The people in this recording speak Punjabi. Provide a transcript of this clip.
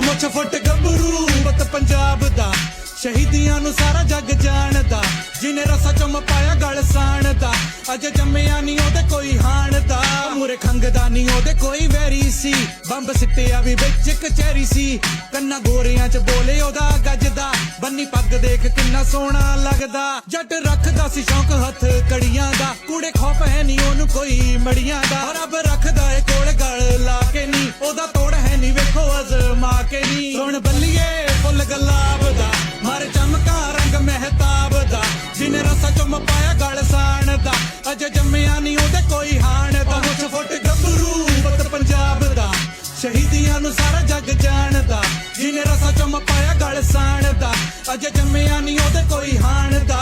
ਅਮੁੱਛ ਫੁੱਟ ਗੱਭਰੂ ਬਤ ਪੰਜਾਬ ਦਾ, ਸ਼ਹੀਦੀਆਂ ਨੂੰ ਸਾਰਾ ਜੱਗ ਜਾਣਦਾ, ਜਿਨੇ ਰਸਾ ਚੁੰਮ ਪਾਇਆ ਗਲ ਸਾਣ ਦਾ ਅਜੇ ਜੰਮਿਆ ਨਹੀਂ ਉਹਦੇ ਕੋਈ ਹਾਣ ਦਾ ਮੂਰੇ ਖੰਗਦਾ ਨਹੀਂ ਉਹਦੇ ਕੋਈ ਵੈਰੀ ਸੀ, ਬੰਬ ਸਿੱਟਿਆ ਵੀ ਵਿੱਚ ਕਚਹਿਰੀ ਸੀ। ਕੰਨਾ ਗੋਰਿਆਂ ਚ ਬੋਲੇ ਉਹਦਾ ਗੱਜਦਾ, ਬੰਨੀ ਪੱਗ ਦੇਖ ਕਿੰਨਾ ਸੋਹਣਾ ਲੱਗਦਾ। ਜੱਟ ਰੱਖਦਾ ਸੀ ਸ਼ੌਂਕ ਹੱਥ ਕੜੀਆਂ ਦਾ, ਕੂੜੇ ਖੋਪ ਹੈ ਨਹੀਂ ਉਹਨੂੰ ਕੋਈ ਮੜੀਆਂ ਦਾ। ਰੱਬ ਰੱਖਦਾ ਏ ਸ਼ਹੀਦੀਆਂ ਨੂੰ ਸਾਰਾ ਜੱਗ ਜਾਣਦਾ ਜਿਨੇ ਰਸਾ ਚੁੰਮ ਪਾਇਆ ਗਲ ਸਾਣ ਦਾ ਅਜੇ ਜੰਮਿਆ ਨਹੀਂ ਉਹਦੇ ਕੋਈ ਹਾਣ ਦਾ